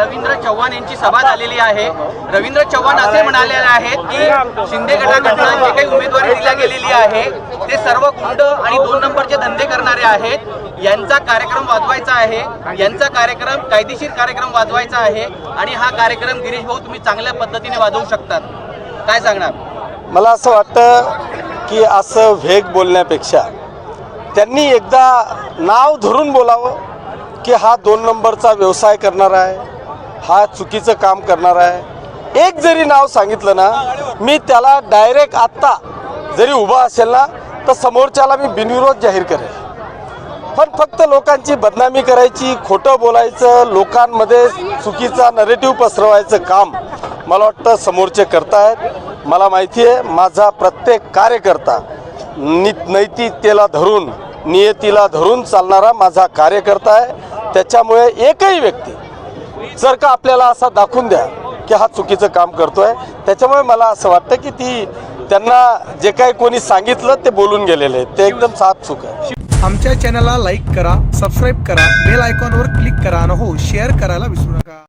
रवींद्र चव्हाण यांची सभा झालेली आहे. रवींद्र चव्हाण असे म्हणाले आहेत की शिंदे गटाकडनं जे काही उमेदवारी दिल्या गेलेली आहे ते सर्व गुंड आणि दोन नंबरचे धंदे करणारे आहेत. यांचा कार्यक्रम वाजवायचा आहे. यांचा कार्यक्रम कायदेशीर कार्यक्रम वाजवायचा आहे. आणि हा कार्यक्रम गिरीश भाऊ तुम्ही चांगल्या पद्धतीने वाजवू शकतात. काय सांगणार? मला असं वाटतं की असं वेग बोलण्यापेक्षा त्यांनी एकदा नाव धरून बोलावं की हा दोन नंबरचा व्यवसाय करणार आहे. हा चुकीचं काम करणार आहे. एक जरी नाव सांगितलं ना मी त्याला डायरेक्ट आत्ता जरी उभा असेल ना तर समोरच्याला मी बिनविरोध जाहीर करेल. पण फक्त लोकांची बदनामी करायची खोटं बोलायचं लोकांमध्ये चुकीचा नरेटिव्ह पसरवायचं काम मला वाटतं समोरचे करतायत. मला माहिती आहे माझा प्रत्येक कार्यकर्ता नि नैतिकतेला धरून नियतीला धरून चालणारा माझा कार्यकर्ता आहे. त्याच्यामुळे एकही व्यक्ती जर का आपल्याला असा दाखवून द्या की हा चुकीचं काम करतोय त्याच्यामुळे मला असं वाटतं की ती त्यांना जे काही कोणी सांगितलं ते बोलून गेलेले आहेत. ते एकदम साफ चूक आहे. आमच्या चॅनलला लाईक करा सबस्क्राईब करा बेल आयकॉनवर क्लिक करा आणि हो शेअर करायला विसरू नका.